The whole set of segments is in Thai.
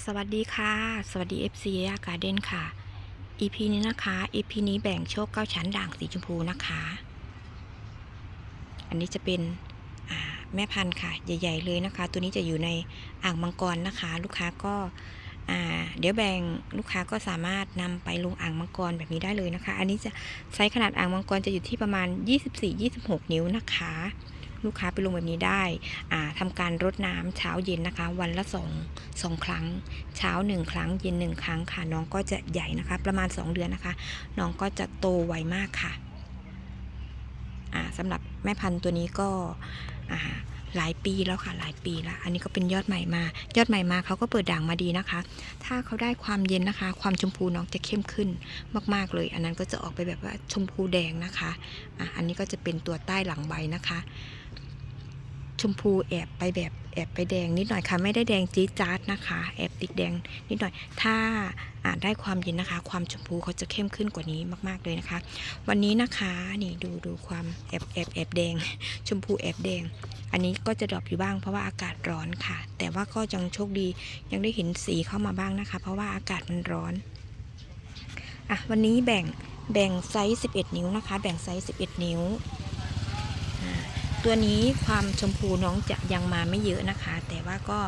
สวัสดีค่ะ สวัสดี FC อากาเดนค่ะ EP นี้นะคะ EP นี้แบ่งโชคเก้าชั้นด่างสีชมพูนะคะ อันนี้จะเป็นแม่พันธุ์ค่ะ ใหญ่ ๆ เลยนะคะ ตัวนี้จะอยู่ในอ่างมังกรนะคะ ลูกค้าก็าเดี๋ยวแบ่งลูกค้าก็สามารถนำไปลงอ่างมังกรแบบนี้ได้เลยนะคะ อันนี้จะไซส์ขนาดอ่างมังกรจะอยู่ที่ประมาณ 24-26 นิ้วนะคะ ลูกค้าไปลงแบบนี้ได้อ่าทำการรดน้ำเช้าเย็นนะคะ วันละสองสองครั้ง เช้าหนึ่งครั้งเย็นหนึ่งครั้งค่ะ น้องก็จะใหญ่นะคะ ประมาณ 2 เดือนนะคะ น้องก็จะโตไวมากค่ะอ่าสำหรับแม่พันธุ์ตัวนี้ก็อ่าหลายปีแล้วค่ะหลายปีแล้วอันนี้ก็เป็นยอดใหม่มา ยอดใหม่มาเขาก็เปิดด่างมาดีนะคะ ถ้าเขาได้ความเย็นนะคะ ความชมพูน้องจะเข้มขึ้นมากๆเลย อันนั้นก็จะออกไปแบบว่าชมพูแดงนะคะอะอันนี้ก็จะเป็นตัวใต้หลังใบนะคะ ชมพูแอบไปแบบแอบไปแดงนิดหน่อยค่ะ ไม่ได้แดงจี๊ดจ๊าดนะคะ แอบติดแดงนิดหน่อย ถ้าอ่านได้ความเย็นนะคะ ความชมพูเขาจะเข้มขึ้นกว่านี้มาก ๆเลยนะคะ วันนี้นะคะนี่ดูดูความแอบแอบแอบแดง ชมพูแอบแดง อันนี้ก็จะดรอปอยู่บ้างเพราะว่าอากาศร้อนค่ะ แต่ว่าก็ยังโชคดียังได้เห็นสีเข้ามาบ้างนะคะ เพราะว่าอากาศมันร้อนอะวันนี้แบ่งแบ่งไซส์ 11 นิ้วนะคะ แบ่งไซส์ 11 นิ้ว ตัวนี้ความชมพูน้องจะยังมาไม่เยอะนะคะ แต่ว่าก็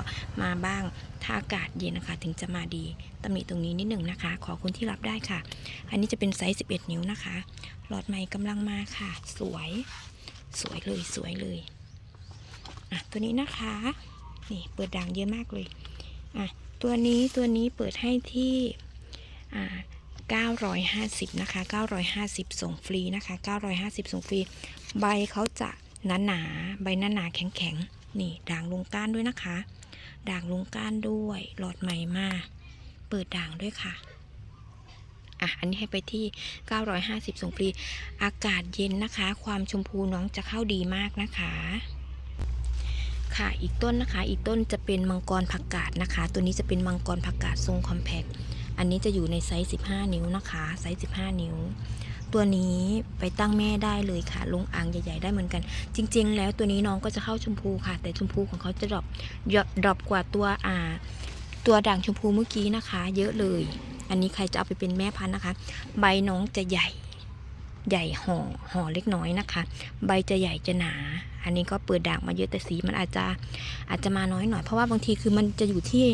มาบ้างถ้าอากาศเย็นนะคะ ถึงจะมาดีตำหนิตรงนี้นิดหนึ่งนะคะ ขอคุณที่รับได้ค่ะ อันนี้จะเป็นไซส์ 11 นิ้วนะคะ หลอดใหม่กำลังมาค่ะ สวย สวยเลยสวยเลยอะตัวนี้นะคะนี่เปิดด่างเยอะมากเลยอะตัวนี้ตัวนี้เปิดให้ที่อ่า950 นะคะ 950 ส่งฟรีนะคะ 950 ส่งฟรี ใบเขาจะ หนาหนาๆใบหนาหนาๆแข็งแข็งๆนี่ด่างลงก้านด้วยนะคะ ด่างลงก้านด้วยหลอดใหม่มาเปิดด่างด้วยค่ะอะอันนี้ให้ไปที่ 950ส่งฟรีอากาศเย็นนะคะ ความชมพูน้องจะเข้าดีมากนะคะค่ะอีกต้นนะคะ อีกต้นจะเป็นมังกรผักกาดนะคะ ตัวนี้จะเป็นมังกรผักกาดทรงคอมแพค อันนี้จะอยู่ในไซส์ 15 นิ้วนะคะ ไซส์ 15 นิ้ว ตัวนี้ไปตั้งแม่ได้เลยค่ะ ลงอ่างใหญ่ ๆ ได้เหมือนกัน จริง ๆ แล้วตัวนี้น้องก็จะเข้าชมพูค่ะ แต่ชมพูของเขาจะดรอปดรอปกว่าตัวอ่า ตัวด่างชมพูเมื่อกี้นะคะ เยอะเลย อันนี้ใครจะเอาไปเป็นแม่พันธุ์นะคะ ใบน้องจะใหญ่ใหญ่ห่อห่อเล็กน้อยนะคะ ใบจะใหญ่จะหนา อันนี้ก็เปิดด่างมาเยอะแต่สีมันอาจจะอาจจะมาน้อยหน่อย เพราะว่าบางทีคือมันจะอยู่ที่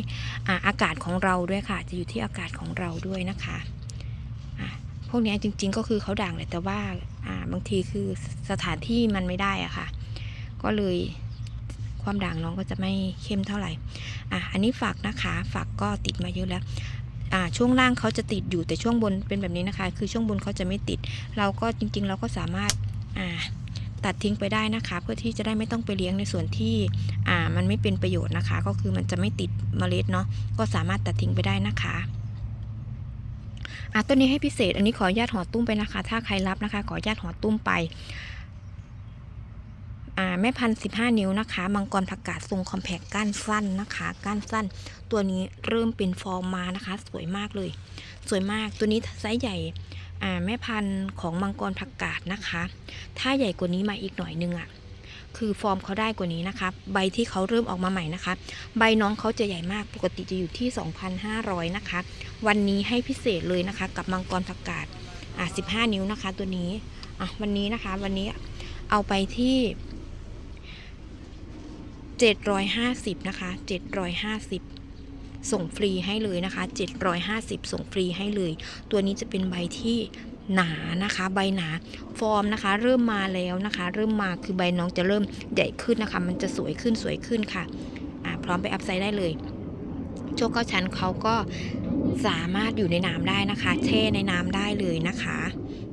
อาอากาศของเราด้วยค่ะ จะอยู่ที่อากาศของเราด้วยนะคะพวกนี้จริง ๆ ก็คือเขาด่างแหละแต่ว่าอ่าบางทีคือสถานที่มันไม่ได้อะค่ะ ก็เลยความด่างน้องก็จะไม่เข้มเท่าไหร่อะอันนี้ฝักนะคะฝักก็ติดมาเยอะแล้วอ่าช่วงล่างเขาจะติดอยู่แต่ช่วงบนเป็นแบบนี้นะคะ คือช่วงบนเขาจะไม่ติด เราก็จริง ๆ เราก็สามารถอ่า ตัดทิ้งไปได้นะคะ เพื่อที่จะได้ไม่ต้องไปเลี้ยงในส่วนที่อ่ามันไม่เป็นประโยชน์นะคะ ก็คือมันจะไม่ติดเมล็ดเนาะก็สามารถตัดทิ้งไปได้นะคะอะต้นนี้ให้พิเศษ อันนี้ขออนุญาตห่อตุ้มไปนะคะ ถ้าใครรับนะคะ ขออนุญาตห่อตุ้มไปอ่าแม่พันธุ์15นิ้วนะคะ มังกรผักกาดทรงคอมแพคก้านสั้นนะคะ ก้านสั้น ตัวนี้เริ่มเป็นฟอร์มมานะคะ สวยมากเลย สวยมากตัวนี้ไซส์ใหญ่ แม่พันธุ์ของมังกรผักกาดนะคะ ถ้าใหญ่กว่านี้มาอีกหน่อยนึงอะ่ะคือฟอร์มเขาได้กว่านี้นะคะ ใบที่เขาเริ่มออกมาใหม่นะคะ ใบน้องเขาจะใหญ่มากปกติจะอยู่ที่ 2,500 นะคะ วันนี้ให้พิเศษเลยนะคะ กับมังกรผักกาดอ่า15 นิ้วนะคะ ตัวนี้อะวันนี้นะคะวันนี้เอาไปที่ 750 นะคะ 750 ส่งฟรีให้เลยนะคะ 750 ส่งฟรีให้เลย ตัวนี้จะเป็นใบที่หนานะคะ ใบหนาฟอร์มนะคะ เริ่มมาแล้วนะคะ เริ่มมาคือใบน้องจะเริ่มใหญ่ขึ้นนะคะ มันจะสวยขึ้นสวยขึ้นค่ะอ่าพร้อมไปอัพไซด์ได้เลยโชคเก้าชั้นเขาก็สามารถอยู่ในน้ำได้นะคะ แช่ในน้ำได้เลยนะคะ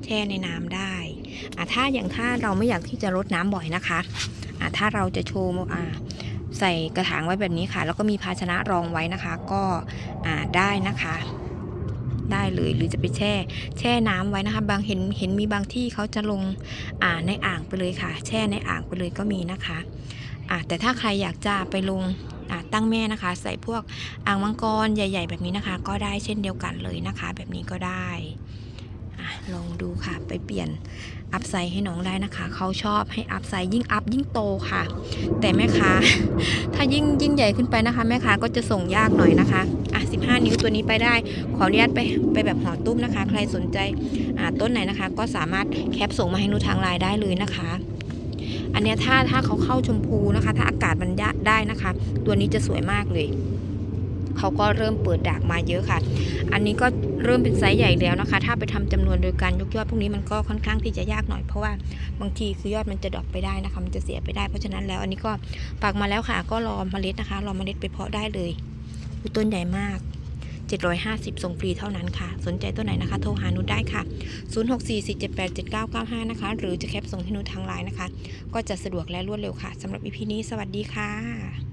แช่ในน้ำได้อ่าถ้าอย่างถ้าเราไม่อยากที่จะรดน้ำบ่อยนะคะอ่าถ้าเราจะโชว์อ่า ใส่กระถางไว้แบบนี้ค่ะ แล้วก็มีภาชนะรองไว้นะคะ ก็อ่าได้นะคะ ได้เลยหรือจะไปแช่ แช่น้ำไว้นะคะ บางเห็นเห็นมีบางที่เขาจะลงอ่าในอ่างไปเลยค่ะ แช่ในอ่างไปเลยก็มีนะคะอ่าแต่ถ้าใครอยากจะไปลงอ่าตั้งแม่นะคะ ใส่พวกอ่างมังกรใหญ่ ๆ แบบนี้นะคะ ก็ได้เช่นเดียวกันเลยนะคะ แบบนี้ก็ได้ ลองดูค่ะ ไปเปลี่ยนอัพไซด์ให้น้องได้นะคะ เขาชอบให้อัพไซด์ยิ่งอัพยิ่งโตค่ะ แต่แม่ค้าถ้ายิ่งยิ่งใหญ่ขึ้นไปนะคะ แม่ค้าก็จะส่งยากหน่อยนะคะอะ15 นิ้วตัวนี้ไปได้ ขออนุญาตไปไปแบบห่อตุ้มนะคะ ใครสนใจอ่าต้นไหนนะคะ ก็สามารถแคปส่งมาให้หนูทางไลน์ได้เลยนะคะ อันนี้ถ้าถ้าเขาเข้าชมพูนะคะ ถ้าอากาศมันยะได้นะคะ ตัวนี้จะสวยมากเลย เขาก็เริ่มเปิดดากมาเยอะค่ะ อันนี้ก็เริ่มเป็นไซส์ใหญ่แล้วนะคะ ถ้าไปทำจำนวนโดยการยกยอดพวกนี้มันก็ค่อนข้างที่จะยากหน่อยเพราะว่าบางทีคือยอดมันจะดรอปไปได้นะคะ มันจะเสียไปได้เพราะฉะนั้นแล้ว อันนี้ก็ปักมาแล้วค่ะ ก็รอเมล็ดนะคะรอเมล็ดไปเพาะได้เลยต้นใหญ่มาก 750 ส่งฟรีเท่านั้นค่ะ สนใจตัวไหนนะคะ โทรหานุได้ค่ะ 0644787995 นะคะ หรือจะแคปส่งให้นุทางไลน์นะคะ ก็จะสะดวกและรวดเร็วค่ะสำหรับอีพีนี้ สวัสดีค่ะ